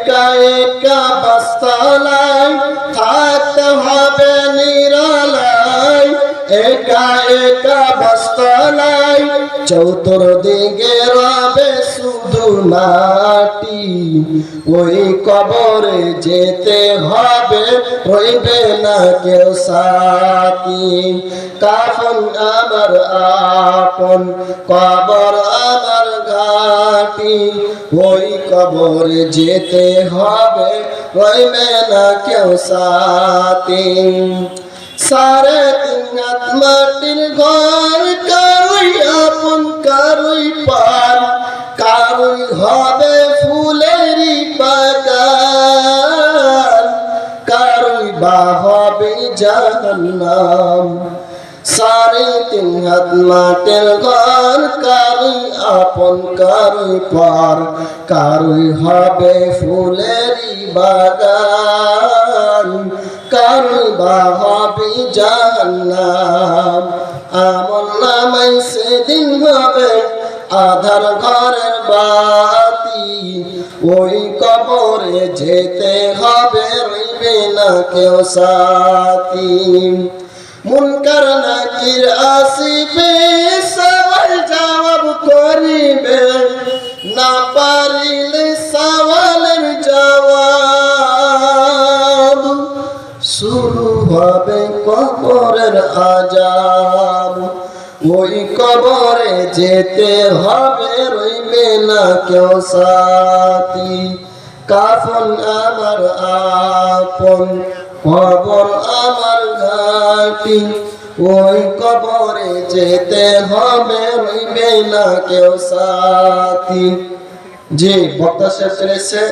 একা একা থাকতে হবে একা একা চৌতর দিকে রবে শুধু মাটি। ওই কবরে যেতে হবে, রইবে না কেউ সাথী। কাফন আমার আপন, কবর আমার ঘাটি ওই কবরে যেতে হবে। রইবে না কেউ সাথী। সারে তিনাত মাটির ঘর, কারুই আপন, কারুই পার। কারুই হবে ফুলেরই বাগান। কারুই বা হবে জাহান্নাম। সারে তিন হাত মাটির ঘর কারি আপন, কারুই পার, কারুই হবে ফুলেরই বাগান, কারুই বা হবে জাহান্নাম। আমল নামাই সেদিন হবে আধার ঘরের বাতি, ওই কবরে যেতে হবে, রইবে না কেউ সাথী। মুনকার নাকির আসিবে সবাই জবাব করিবে। না পারিলে সওয়ালের জবাব শুরু হবে কবরের আজাব ওই কবরে যেতে হবে, রইবে না কেউ সাথী। কাফন আমার আপন কবর আমার ঘাটি, ওই কবরে যেতে হবে, রইবে না কেউ সাথী। জি, বক্তা শেষ চলেছে